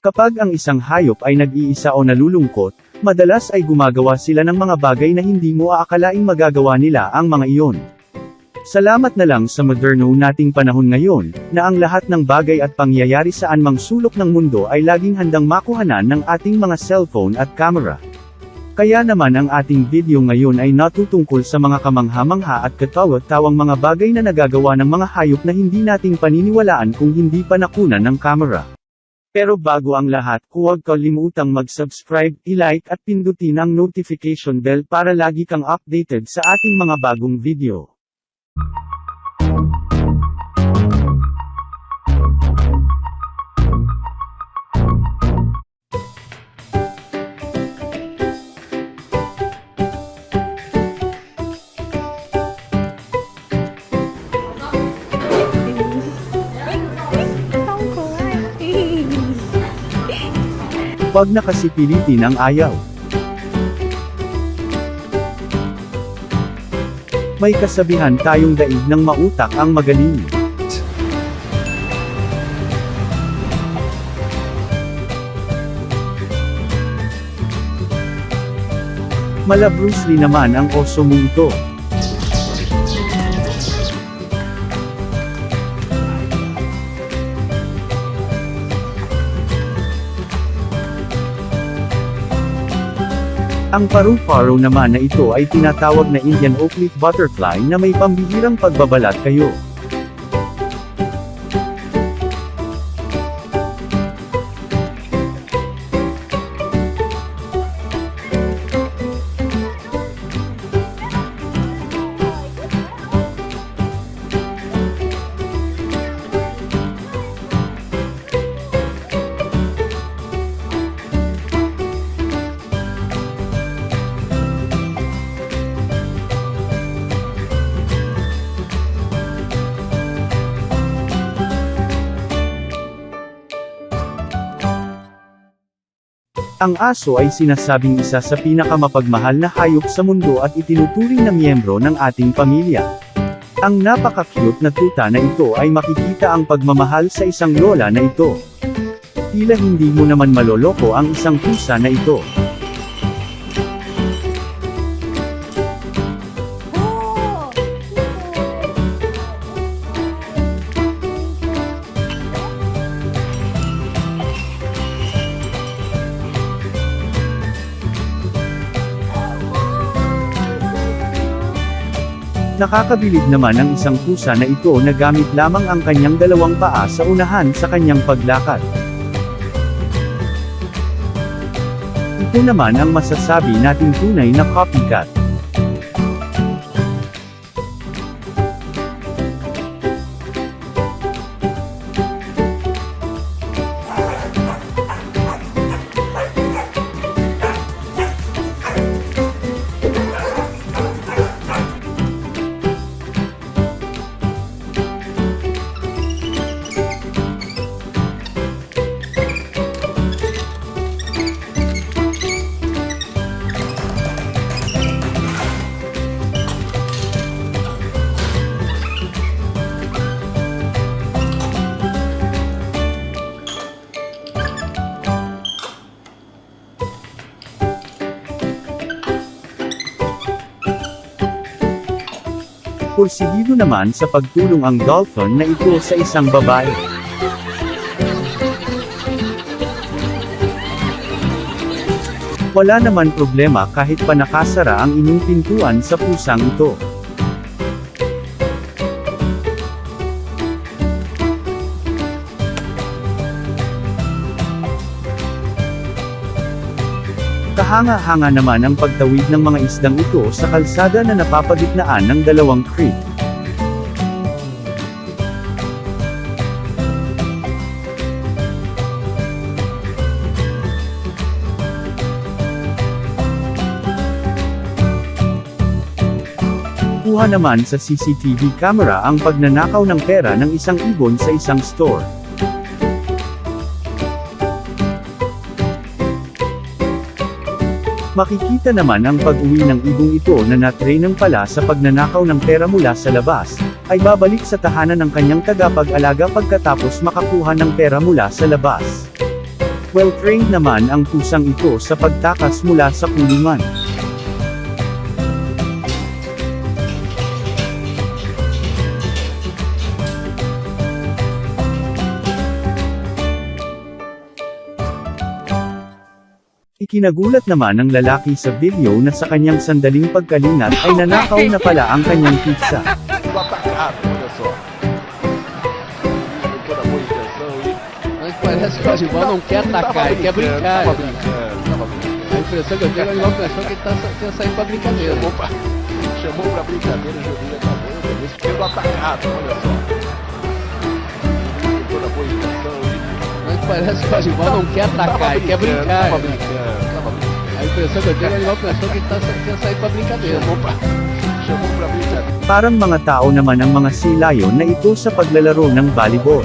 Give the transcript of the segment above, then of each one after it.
Kapag ang isang hayop ay nag-iisa o nalulungkot, madalas ay gumagawa sila ng mga bagay na hindi mo aakalaing magagawa nila ang mga iyon. Salamat na lang sa moderno nating panahon ngayon, na ang lahat ng bagay at pangyayari saan mang sulok ng mundo ay laging handang makuhanan ng ating mga cellphone at camera. Kaya naman ang ating video ngayon ay natutungkol sa mga kamangha-mangha at katawa-tawang mga bagay na nagagawa ng mga hayop na hindi nating paniniwalaan kung hindi pa nakunan ng camera. Pero bago ang lahat, huwag kalimutang mag-subscribe, i-like at pindutin ang notification bell para lagi kang updated sa ating mga bagong video. Pag nakasipilitin ang ayaw. May kasabihan tayong daig ng mautak ang magaling. Mala Bruce Lee naman ang oso mong ito. Ang paru-paro naman na ito ay tinatawag na Indian oak leaf butterfly na may pambihirang pagbabalat kayo. Ang aso ay sinasabing isa sa pinakamapagmahal na hayop sa mundo at itinuturing na miyembro ng ating pamilya. Ang napaka-cute na tuta na ito ay makikita ang pagmamahal sa isang lola na ito. Tila hindi mo naman maloloko ang isang pusa na ito. Nakakabilib naman ang isang pusa na ito na gamit lamang ang kanyang dalawang paa sa unahan sa kanyang paglakad. Ito naman ang masasabi nating tunay na copycat. Porsigido naman sa pagtulong ang dolphin na ito sa isang babae. Wala naman problema kahit pa nakasara ang inyong pintuan sa pusang ito. Kahanga-hanga naman ang pagtawid ng mga isdang ito sa kalsada na napapagitnaan ng dalawang creek. Kuha naman sa CCTV camera ang pagnanakaw ng pera ng isang ibon sa isang store. Makikita naman ang pag-uwi ng ibong ito na natrainang pala sa pagnanakaw ng pera mula sa labas, ay babalik sa tahanan ng kanyang tagapag-alaga pagkatapos makakuha ng pera mula sa labas. Well-trained naman ang pusang ito sa pagtakas mula sa kulungan. Ikinagulat naman ng lalaki sa video na sa kanyang sandaling pagkalingat ay nanakaw na pala ang kanyang pizza. Parece que o animal não quer atacar, ele quer brincar. Tava brincando, tava brincando. A impressão que eu tenho é o pensou que ele tá, tinha saído pra brincadeira. Chamou pra, chamou pra brincadeira, o joguinho acabou. Isso sendo atacado, olha só. Toda boa intenção. Mas parece que o animal não quer atacar, ele quer brincar. Tava brincando, que o animal pensou que ele tá, sa- tinha saído pra brincadeira. Chamou pra, chamou pra brincadeira. Parang mga tao naman ang mga silayon na ito sa paglalaro ng volleyball.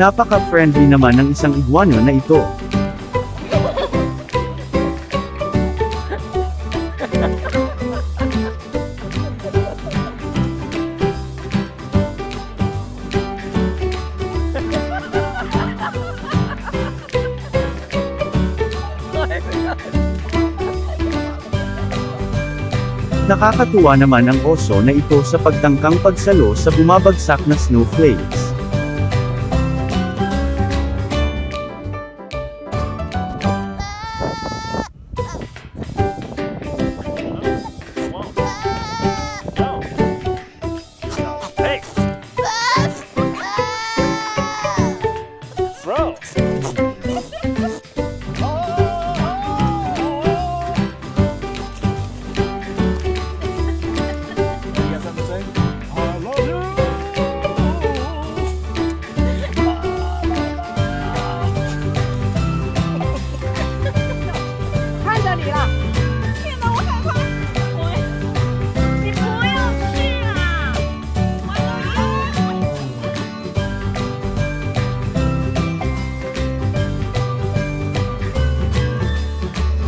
Napaka-friendly naman ng isang iguano na ito. Nakakatuwa naman ang oso na ito sa pagtangkang pagsalo sa bumabagsak na snowflakes. "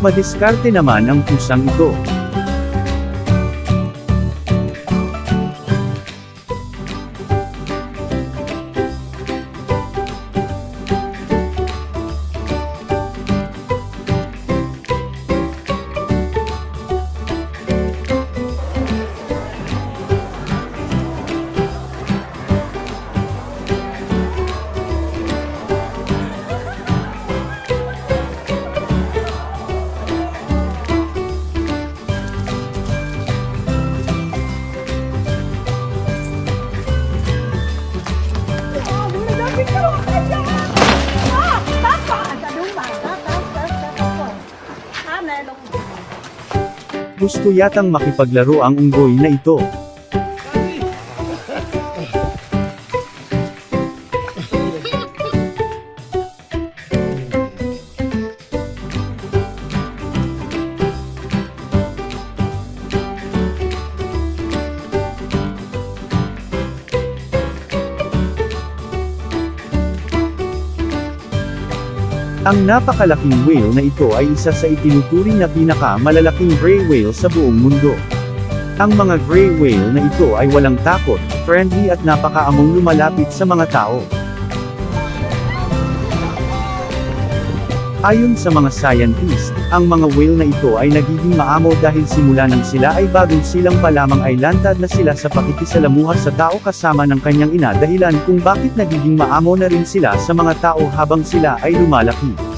Madiskarte naman ang pusang ito. Gusto yatang makipaglaro ang unggoy na ito. Ang napakalaking whale na ito ay isa sa itinuturing na pinaka-malalaking gray whale sa buong mundo. Ang mga gray whale na ito ay walang takot, friendly at napakaamong lumalapit sa mga tao. Ayon sa mga scientist, ang mga whale na ito ay nagiging maamo dahil simula nang sila ay bagong silang pa lamang ay lantad na sila sa pakikisalamuha sa tao kasama ng kanyang ina dahilan kung bakit nagiging maamo na rin sila sa mga tao habang sila ay lumalaki.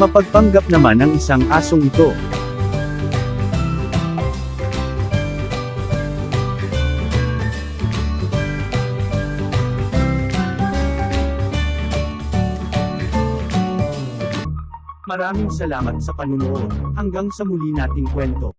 Mapagpanggap naman ang isang asong ito. Maraming salamat sa panunood. Hanggang sa muli nating kwento.